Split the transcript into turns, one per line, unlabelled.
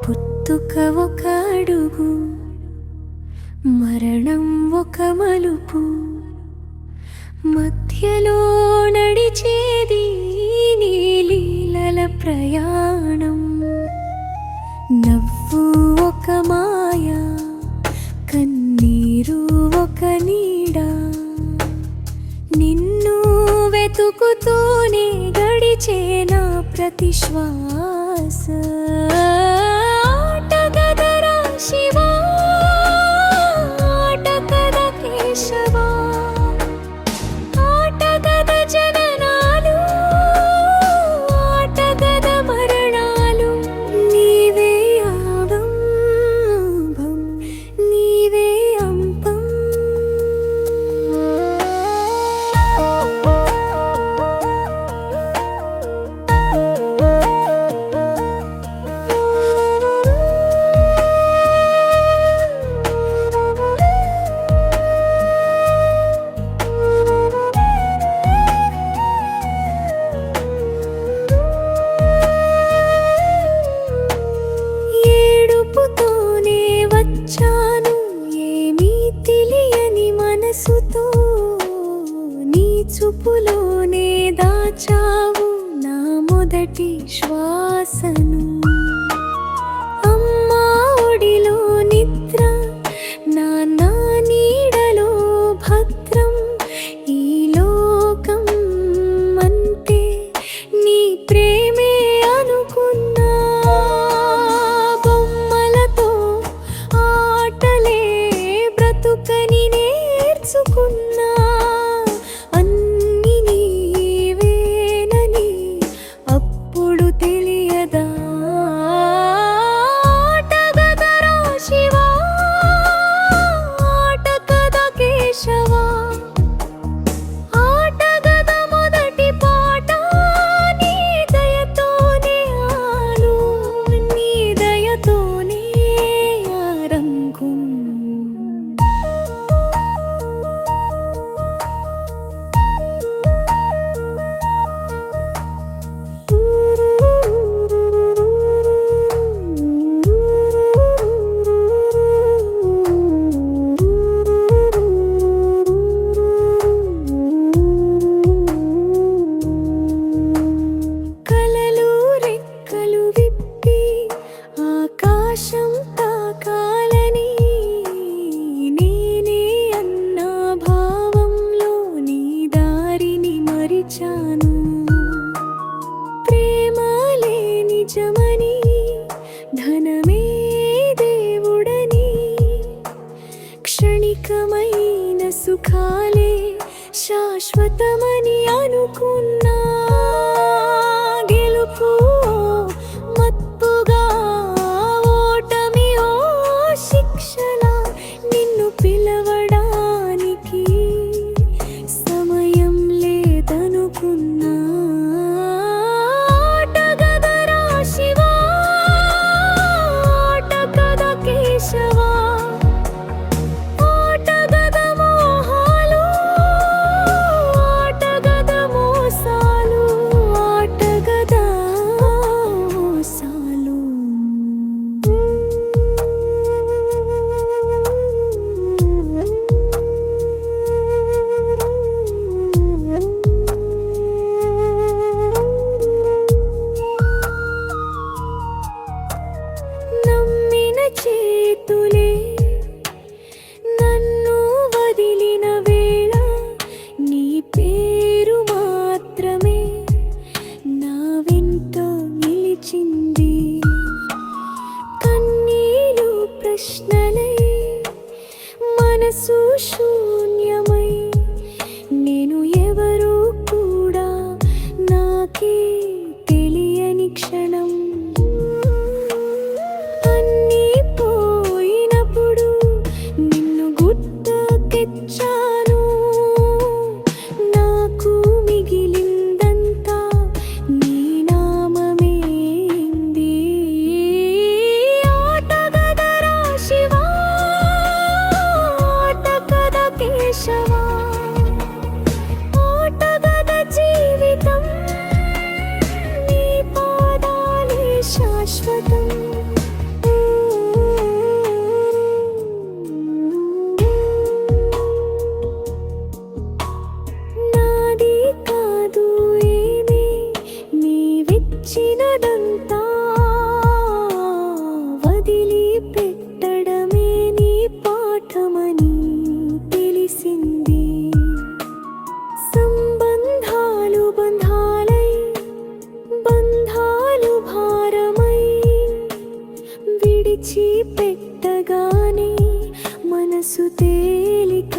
పుట్టుక ఒక అడుగు మరణం ఒక మలుపు. మధ్యలో నడిచేది నీలీల ప్రయాణం. నవ్వు ఒక మాయ కన్నీరు ఒక నీడ. నిన్ను వెతుకుతూనే గడిచే నా ప్రతిశ్వాస. ప్రతి బ్రతకాలి శాశ్వతమని అనుకున్నా. విడిచిపెట్టగానే మనసు తేలిక